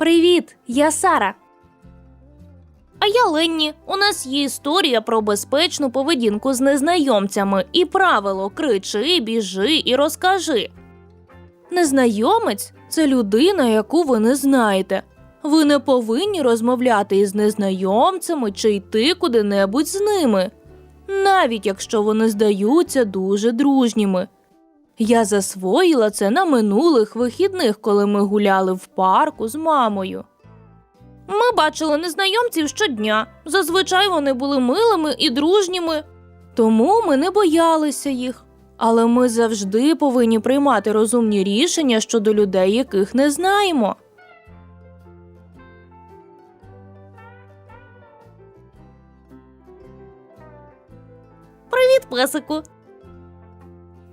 Привіт, я Сара. А я Ленні. У нас є історія про безпечну поведінку з незнайомцями і правило кричи, біжи і розкажи. Незнайомець це людина, яку ви не знаєте. Ви не повинні розмовляти із незнайомцями чи йти куди-небудь з ними, навіть якщо вони здаються дуже дружніми. Я засвоїла це на минулих вихідних, коли ми гуляли в парку з мамою. Ми бачили незнайомців щодня. Зазвичай вони були милими і дружніми, тому ми не боялися їх. Але ми завжди повинні приймати розумні рішення щодо людей, яких не знаємо. Привіт, песику.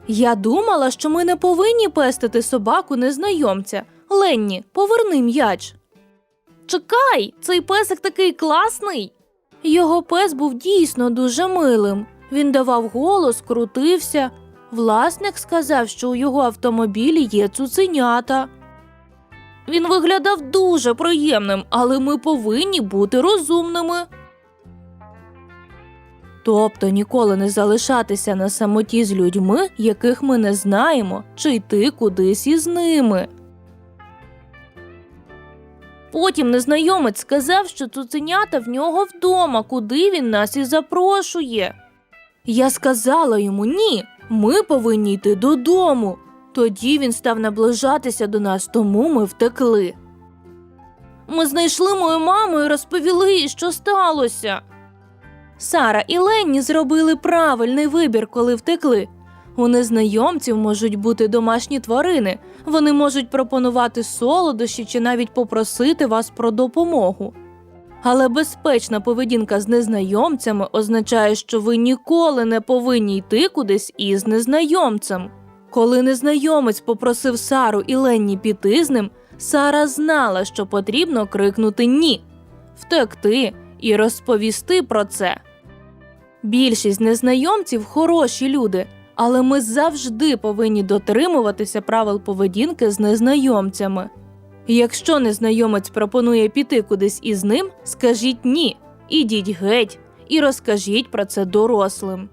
Я думала, що ми не повинні пестити собаку незнайомця. Ленні, поверни м'яч. Чекай, цей песик такий класний. Його пес був дійсно дуже милим. Він давав голос, крутився. Власник сказав, що у його автомобілі є цуценята. Він виглядав дуже приємним, але ми повинні бути розумними. Тобто ніколи не залишатися на самоті з людьми, яких ми не знаємо, чи йти кудись із ними. Потім незнайомець сказав, що цуценята в нього вдома, куди він нас і запрошує. Я сказала йому ні, ми повинні йти додому. Тоді він став наближатися до нас, тому ми втекли. Ми знайшли мою маму і розповіли їй, що сталося. Сара і Ленні зробили правильний вибір, коли втекли. У незнайомців можуть бути домашні тварини, вони можуть пропонувати солодощі чи навіть попросити вас про допомогу. Але безпечна поведінка з незнайомцями означає, що ви ніколи не повинні йти кудись із незнайомцем. Коли незнайомець попросив Сару і Ленні піти з ним, Сара знала, що потрібно крикнути ні, втекти і розповісти про це. Більшість незнайомців хороші люди, але ми завжди повинні дотримуватися правил поведінки з незнайомцями. Якщо незнайомець пропонує піти кудись із ним, скажіть ні, ідіть геть і розкажіть про це дорослим.